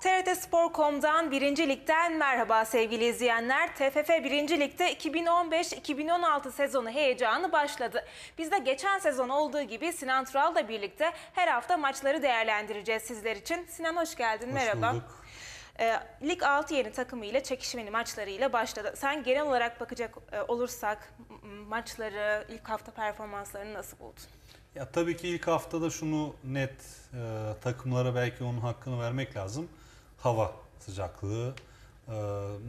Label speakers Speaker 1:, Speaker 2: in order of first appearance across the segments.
Speaker 1: TRT Spor.com'dan 1. Lig'den merhaba sevgili izleyenler. TFF 1. Lig'de 2015-2016 sezonu heyecanı başladı. Biz de geçen sezon olduğu gibi Sinan Tural'la birlikte her hafta maçları değerlendireceğiz sizler için. Sinan hoş geldin,
Speaker 2: Hoş
Speaker 1: merhaba.
Speaker 2: bulduk.
Speaker 1: Ee, Lig 6 yeni takımıyla çekişmeli maçlarıyla başladı. Sen genel olarak bakacak e, olursak maçları, ilk hafta performanslarını nasıl buldun?
Speaker 2: Ya tabii ki ilk haftada şunu net e, takımlara belki onun hakkını vermek lazım. Hava sıcaklığı. e,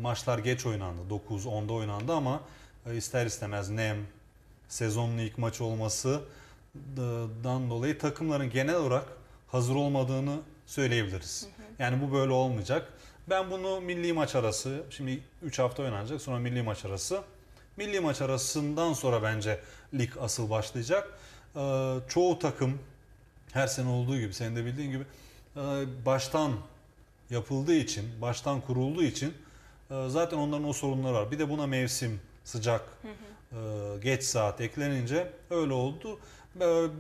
Speaker 2: maçlar geç oynandı. 9-10'da oynandı ama e, ister istemez nem, sezonun ilk maçı olması da- dan dolayı takımların genel olarak hazır olmadığını söyleyebiliriz. Yani bu böyle olmayacak. Ben bunu milli maç arası, şimdi 3 hafta oynanacak sonra milli maç arası. Milli maç arasından sonra bence lig asıl başlayacak. Ee, çoğu takım her sene olduğu gibi senin de bildiğin gibi e, baştan yapıldığı için, baştan kurulduğu için e, zaten onların o sorunları var. Bir de buna mevsim, sıcak, e, geç saat eklenince öyle oldu.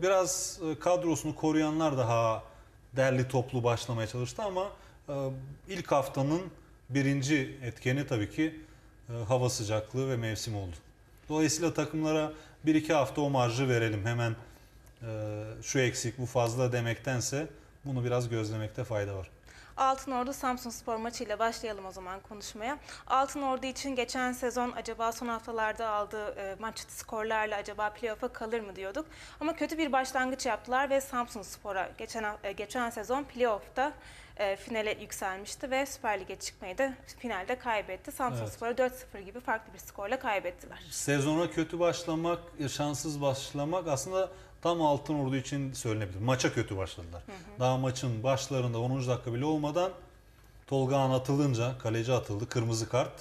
Speaker 2: Biraz kadrosunu koruyanlar daha derli toplu başlamaya çalıştı ama e, ilk haftanın birinci etkeni tabii ki e, hava sıcaklığı ve mevsim oldu. Dolayısıyla takımlara 1-2 hafta o marjı verelim. Hemen e, şu eksik bu fazla demektense bunu biraz gözlemekte fayda var.
Speaker 1: Altınordu Samsun Spor maçıyla başlayalım o zaman konuşmaya. Altınordu için geçen sezon acaba son haftalarda aldığı e, maç skorlarla acaba playoff'a kalır mı diyorduk. Ama kötü bir başlangıç yaptılar ve Samsun Spor'a geçen e, geçen sezon playoff'ta e, finale yükselmişti ve Süper Lig'e çıkmayı da finalde kaybetti. Samsun
Speaker 2: Evet.
Speaker 1: Spor'a 4-0 gibi farklı bir skorla kaybettiler.
Speaker 2: Sezona kötü başlamak, şanssız başlamak aslında tam altın ordu için söylenebilir. Maça kötü başladılar. Daha maçın başlarında 10. dakika bile olmadan Tolga Han atılınca, kaleci atıldı, kırmızı kart,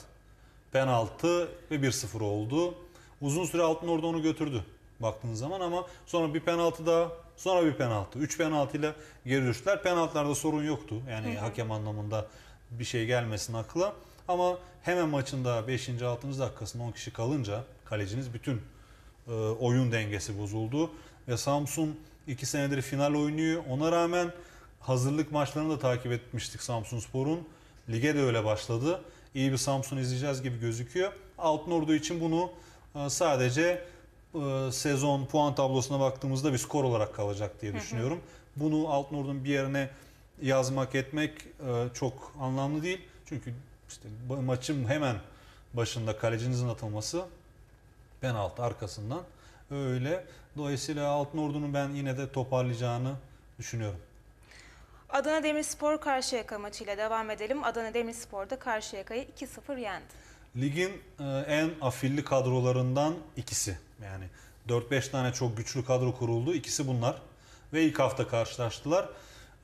Speaker 2: penaltı ve 1-0 oldu. Uzun süre altın ordu onu götürdü baktığınız zaman ama sonra bir penaltı daha, sonra bir penaltı. 3 penaltıyla geri düştüler. Penaltılarda sorun yoktu. Yani hakem anlamında bir şey gelmesin akla. Ama hemen maçında 5. 6. dakikasında 10 kişi kalınca kaleciniz bütün e, oyun dengesi bozuldu. Ve Samsun 2 senedir final oynuyor. Ona rağmen hazırlık maçlarını da takip etmiştik Samsun Spor'un. Lige de öyle başladı. İyi bir Samsun izleyeceğiz gibi gözüküyor. Altınordu için bunu e, sadece e, sezon puan tablosuna baktığımızda bir skor olarak kalacak diye düşünüyorum. Bunu Altınordu'nun bir yerine yazmak etmek e, çok anlamlı değil. Çünkü işte maçın hemen başında kalecinizin atılması penaltı arkasından öyle. Dolayısıyla Altınordu'nun ben yine de toparlayacağını düşünüyorum.
Speaker 1: Adana Demirspor Karşıyaka maçıyla devam edelim. Adana Demirspor da Karşıyaka'yı 2-0 yendi.
Speaker 2: Ligin e, en afilli kadrolarından ikisi. Yani 4-5 tane çok güçlü kadro kuruldu. İkisi bunlar. Ve ilk hafta karşılaştılar.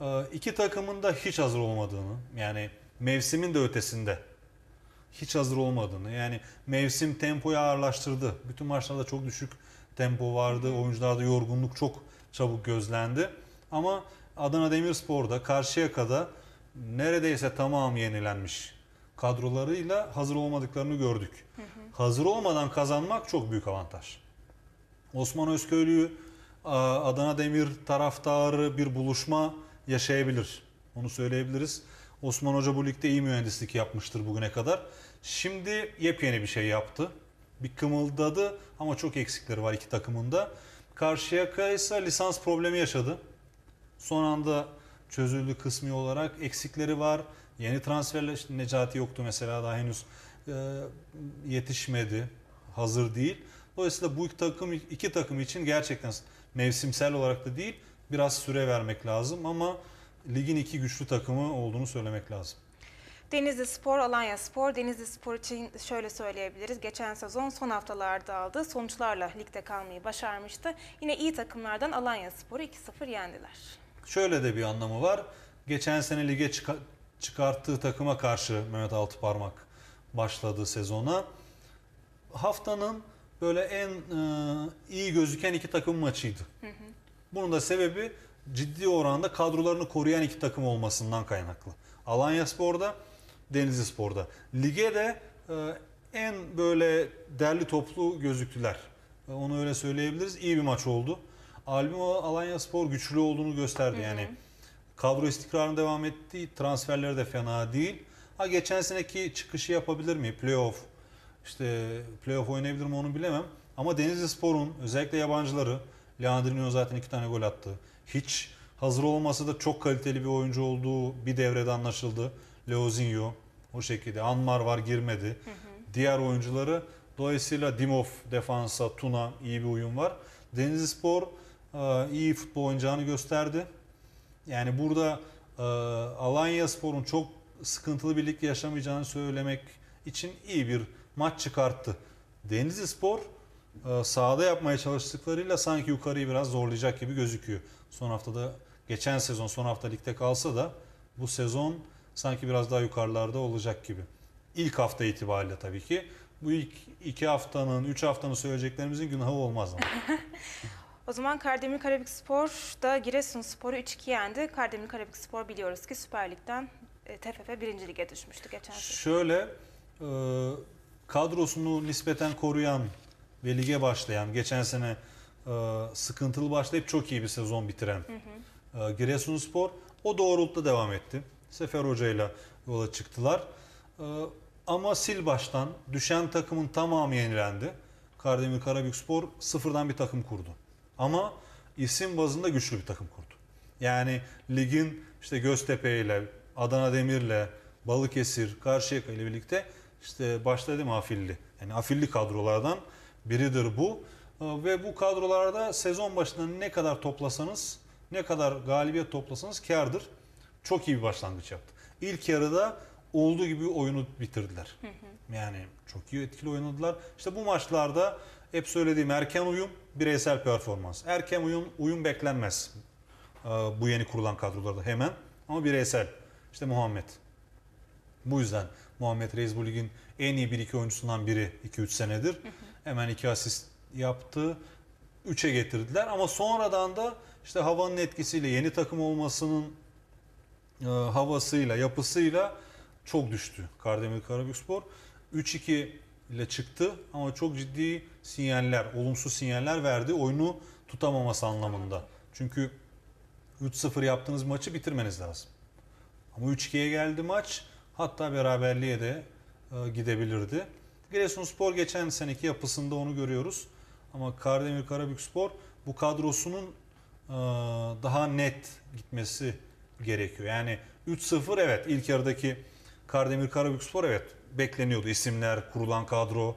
Speaker 2: E, İki takımın da hiç hazır olmadığını, yani mevsimin de ötesinde hiç hazır olmadığını. Yani mevsim tempoyu ağırlaştırdı. Bütün maçlarda çok düşük tempo vardı. Oyuncularda yorgunluk çok çabuk gözlendi. Ama Adana Demirspor'da, Karşıyaka'da neredeyse tamam yenilenmiş kadrolarıyla hazır olmadıklarını gördük. Hazır olmadan kazanmak çok büyük avantaj. Osman Özköylü, Adana Demir taraftarı bir buluşma yaşayabilir. Onu söyleyebiliriz. Osman Hoca bu ligde iyi mühendislik yapmıştır bugüne kadar. Şimdi yepyeni bir şey yaptı. Bir kımıldadı ama çok eksikleri var iki takımında. Karşıyaka ise lisans problemi yaşadı. Son anda çözüldü kısmi olarak. Eksikleri var. Yeni transferler işte Necati yoktu mesela daha henüz e, yetişmedi. Hazır değil. Dolayısıyla bu iki takım iki takım için gerçekten mevsimsel olarak da değil biraz süre vermek lazım ama ligin iki güçlü takımı olduğunu söylemek lazım.
Speaker 1: Denizli Spor, Alanya Spor. Denizli Spor için şöyle söyleyebiliriz. Geçen sezon son haftalarda aldığı sonuçlarla ligde kalmayı başarmıştı. Yine iyi takımlardan Alanya Spor'u 2-0 yendiler.
Speaker 2: Şöyle de bir anlamı var. Geçen sene lige çıka- çıkarttığı takıma karşı Mehmet Altıparmak başladı sezona. Haftanın böyle en e, iyi gözüken iki takım maçıydı. Bunun da sebebi ciddi oranda kadrolarını koruyan iki takım olmasından kaynaklı. Alanya Spor'da Denizli Spor'da. Lige de e, en böyle derli toplu gözüktüler. E, Onu öyle söyleyebiliriz. İyi bir maç oldu. Albimo Alanya Spor güçlü olduğunu gösterdi. Yani kadro istikrarına devam etti. Transferleri de fena değil. Ha geçen seneki çıkışı yapabilir mi? Playoff işte playoff oynayabilir mi onu bilemem. Ama Denizli Spor'un özellikle yabancıları Leandrinho zaten iki tane gol attı. Hiç hazır olmasa da çok kaliteli bir oyuncu olduğu bir devrede anlaşıldı. Leozinho o şekilde. Anmar var girmedi. Diğer oyuncuları dolayısıyla Dimov defansa Tuna iyi bir uyum var. Denizli Spor e, iyi futbol oynayacağını gösterdi. Yani burada e, Alanya Spor'un çok sıkıntılı bir lig yaşamayacağını söylemek için iyi bir maç çıkarttı. Denizli Spor sahada yapmaya çalıştıklarıyla sanki yukarıyı biraz zorlayacak gibi gözüküyor. Son haftada geçen sezon son hafta ligde kalsa da bu sezon sanki biraz daha yukarılarda olacak gibi. İlk hafta itibariyle tabii ki. Bu ilk iki haftanın, üç haftanın söyleyeceklerimizin günahı olmaz ama.
Speaker 1: O zaman Kardemir Karabük Spor da Giresun Spor'u 3-2 yendi. Kardemir Karabük Spor biliyoruz ki Süper Lig'den e, TFF 1. Lig'e düşmüştü geçen sezon.
Speaker 2: Şöyle e, kadrosunu nispeten koruyan ve lige başlayan geçen sene e, sıkıntılı başlayıp çok iyi bir sezon bitiren e, Giresunspor o doğrultuda devam etti. Sefer Hoca ile yola çıktılar. E, ama sil baştan düşen takımın tamamı yenilendi. Kardemir Karabükspor sıfırdan bir takım kurdu. Ama isim bazında güçlü bir takım kurdu. Yani ligin işte Göztepe ile, Adana Demir'le, Balıkesir, Karşıyaka ile birlikte işte başta dedim afilli. Yani afilli kadrolardan biridir bu. Ee, Ve bu kadrolarda sezon başında ne kadar toplasanız, ne kadar galibiyet toplasanız kârdır. Çok iyi bir başlangıç yaptı. İlk yarıda olduğu gibi oyunu bitirdiler. Yani çok iyi etkili oynadılar. İşte bu maçlarda hep söylediğim erken uyum, bireysel performans. Erken uyum, uyum beklenmez Ee, bu yeni kurulan kadrolarda hemen ama bireysel. İşte Muhammed. Bu yüzden Muhammed Reis bu ligin en iyi 1-2 oyuncusundan biri 2-3 senedir. Hemen 2 asist yaptı. 3'e getirdiler ama sonradan da işte havanın etkisiyle yeni takım olmasının e, havasıyla, yapısıyla çok düştü Kardemir Karabükspor. 3-2 ile çıktı ama çok ciddi sinyaller, olumsuz sinyaller verdi oyunu tutamaması anlamında. Çünkü 3-0 yaptığınız maçı bitirmeniz lazım. Ama 3-2'ye geldi maç. Hatta beraberliğe de e, gidebilirdi. Giresunspor geçen seneki yapısında onu görüyoruz. Ama Kardemir Karabükspor bu kadrosunun e, daha net gitmesi gerekiyor. Yani 3-0 evet ilk yarıdaki Kardemir Karabükspor evet bekleniyordu. İsimler, kurulan kadro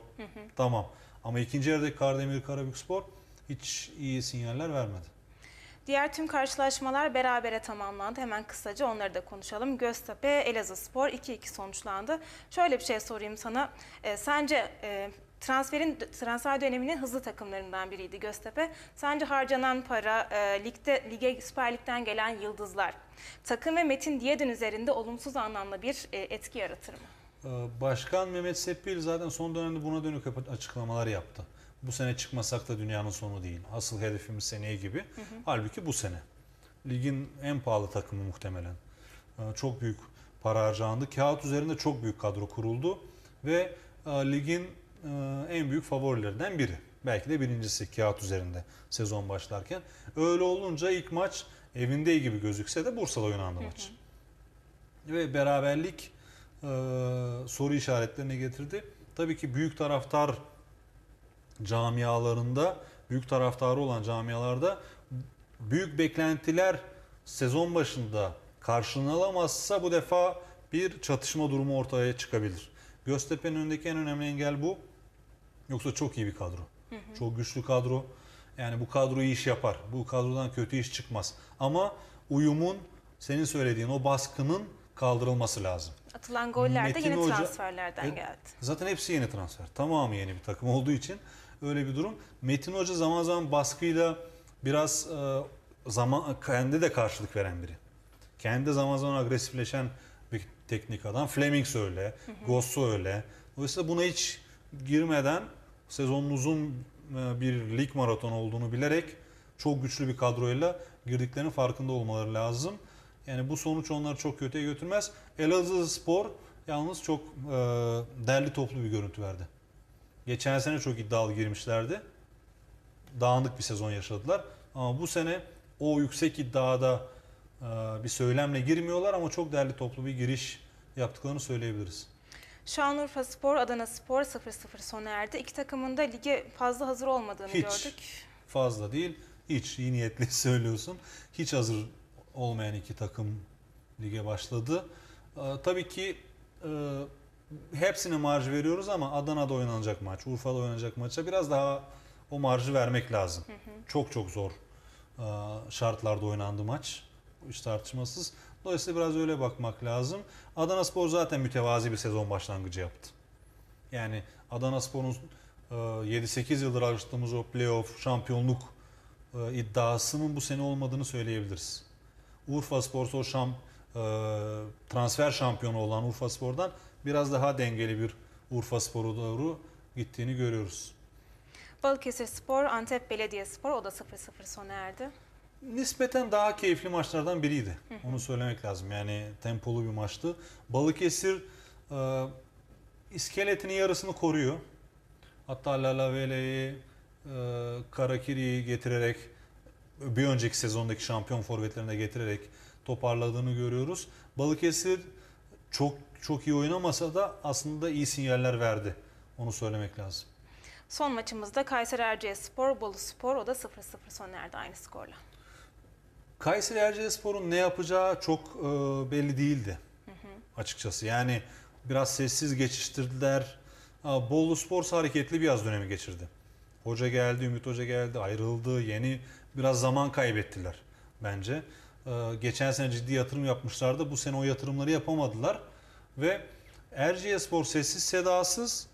Speaker 2: tamam. Ama ikinci yarıdaki Kardemir Karabükspor hiç iyi sinyaller vermedi.
Speaker 1: Diğer tüm karşılaşmalar berabere tamamlandı. Hemen kısaca onları da konuşalım. Göztepe, Elazığspor 2-2 sonuçlandı. Şöyle bir şey sorayım sana. E, sence e, transferin transfer döneminin hızlı takımlarından biriydi Göztepe. Sence harcanan para, e, ligde lige Süper Lig'den gelen yıldızlar takım ve Metin Diyedin üzerinde olumsuz anlamda bir e, etki yaratır mı?
Speaker 2: Ee, Başkan Mehmet Seppil zaten son dönemde buna dönük açıklamalar yaptı. Bu sene çıkmasak da dünyanın sonu değil. Asıl hedefimiz seneye gibi. Halbuki bu sene. Ligin en pahalı takımı muhtemelen. Ee, Çok büyük para harcandı. Kağıt üzerinde çok büyük kadro kuruldu. Ve e, ligin e, en büyük favorilerinden biri. Belki de birincisi kağıt üzerinde sezon başlarken. Öyle olunca ilk maç evinde gibi gözükse de Bursa'da oynandı maç. Ve beraberlik e, soru işaretlerine getirdi. Tabii ki büyük taraftar camialarında, büyük taraftarı olan camialarda büyük beklentiler sezon başında karşılanamazsa bu defa bir çatışma durumu ortaya çıkabilir. Göztepe'nin önündeki en önemli engel bu. Yoksa çok iyi bir kadro. Çok güçlü kadro. Yani bu kadro iyi iş yapar. Bu kadrodan kötü iş çıkmaz. Ama uyumun senin söylediğin o baskının kaldırılması lazım.
Speaker 1: Atılan goller de yeni
Speaker 2: Hoca-
Speaker 1: transferlerden
Speaker 2: Evet.
Speaker 1: geldi.
Speaker 2: Zaten hepsi yeni transfer. Tamamı yeni bir takım olduğu için öyle bir durum. Metin Hoca zaman zaman baskıyla biraz e, zaman kendi de karşılık veren biri. Kendi de zaman zaman agresifleşen bir teknik adam. Flemings öyle, Gosso öyle. Dolayısıyla buna hiç girmeden sezonun uzun e, bir lig maratonu olduğunu bilerek çok güçlü bir kadroyla girdiklerinin farkında olmaları lazım. Yani bu sonuç onları çok kötüye götürmez. Elazığ Spor Yalnız çok e, derli toplu bir görüntü verdi. Geçen sene çok iddialı girmişlerdi. Dağınık bir sezon yaşadılar. Ama bu sene o yüksek iddiada e, bir söylemle girmiyorlar ama çok derli toplu bir giriş yaptıklarını söyleyebiliriz.
Speaker 1: Şanlıurfa Spor, Adana Spor 0-0 sona erdi. İki takımın da lige fazla hazır olmadığını
Speaker 2: Hiç.
Speaker 1: gördük.
Speaker 2: Fazla değil. Hiç iyi niyetli söylüyorsun. Hiç hazır olmayan iki takım lige başladı. Ee, tabii ki e, hepsine marj veriyoruz ama Adana'da oynanacak maç, Urfa'da oynanacak maça biraz daha o marjı vermek lazım. Çok çok zor e, şartlarda oynandı maç. Hiç tartışmasız. Dolayısıyla biraz öyle bakmak lazım. Adana Spor zaten mütevazi bir sezon başlangıcı yaptı. Yani Adana Spor'un e, 7-8 yıldır alıştığımız o playoff, şampiyonluk e, iddiasının bu sene olmadığını söyleyebiliriz. Urfa Spor o şam, e, transfer şampiyonu olan Urfa Spor'dan biraz daha dengeli bir Urfa Spor'u doğru gittiğini görüyoruz.
Speaker 1: Balıkesir Spor, Antep Belediye Spor o da 0-0 sona erdi.
Speaker 2: Nispeten daha keyifli maçlardan biriydi. Onu söylemek lazım. Yani tempolu bir maçtı. Balıkesir e, iskeletinin yarısını koruyor. Hatta Lalavele'yi, e, Karakiri'yi getirerek bir önceki sezondaki şampiyon forvetlerine getirerek toparladığını görüyoruz. Balıkesir çok çok iyi oynamasa da aslında iyi sinyaller verdi. Onu söylemek lazım.
Speaker 1: Son maçımızda Kayseri Erciyes Spor, Bolu Spor o da 0-0 sona erdi aynı skorla.
Speaker 2: Kayseri Erciyespor'un ne yapacağı çok e, belli değildi açıkçası. Yani biraz sessiz geçiştirdiler. Bolu Spor hareketli bir yaz dönemi geçirdi. Hoca geldi, Ümit Hoca geldi, ayrıldı, yeni biraz zaman kaybettiler bence. E, geçen sene ciddi yatırım yapmışlardı. Bu sene o yatırımları yapamadılar ve Erciyespor sessiz sedasız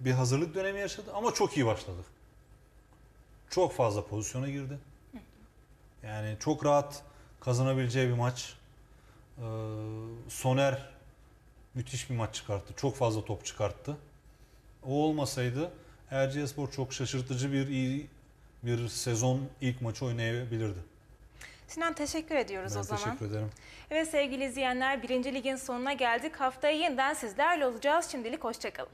Speaker 2: bir hazırlık dönemi yaşadı ama çok iyi başladı. Çok fazla pozisyona girdi. Yani çok rahat kazanabileceği bir maç. Ee, Soner müthiş bir maç çıkarttı. Çok fazla top çıkarttı. O olmasaydı Erciyesspor çok şaşırtıcı bir iyi bir sezon ilk maçı oynayabilirdi.
Speaker 1: Sinan teşekkür ediyoruz
Speaker 2: ben
Speaker 1: o zaman.
Speaker 2: Ben teşekkür ederim.
Speaker 1: Evet sevgili izleyenler 1. Lig'in sonuna geldik. Haftaya yeniden sizlerle olacağız. Şimdilik hoşçakalın.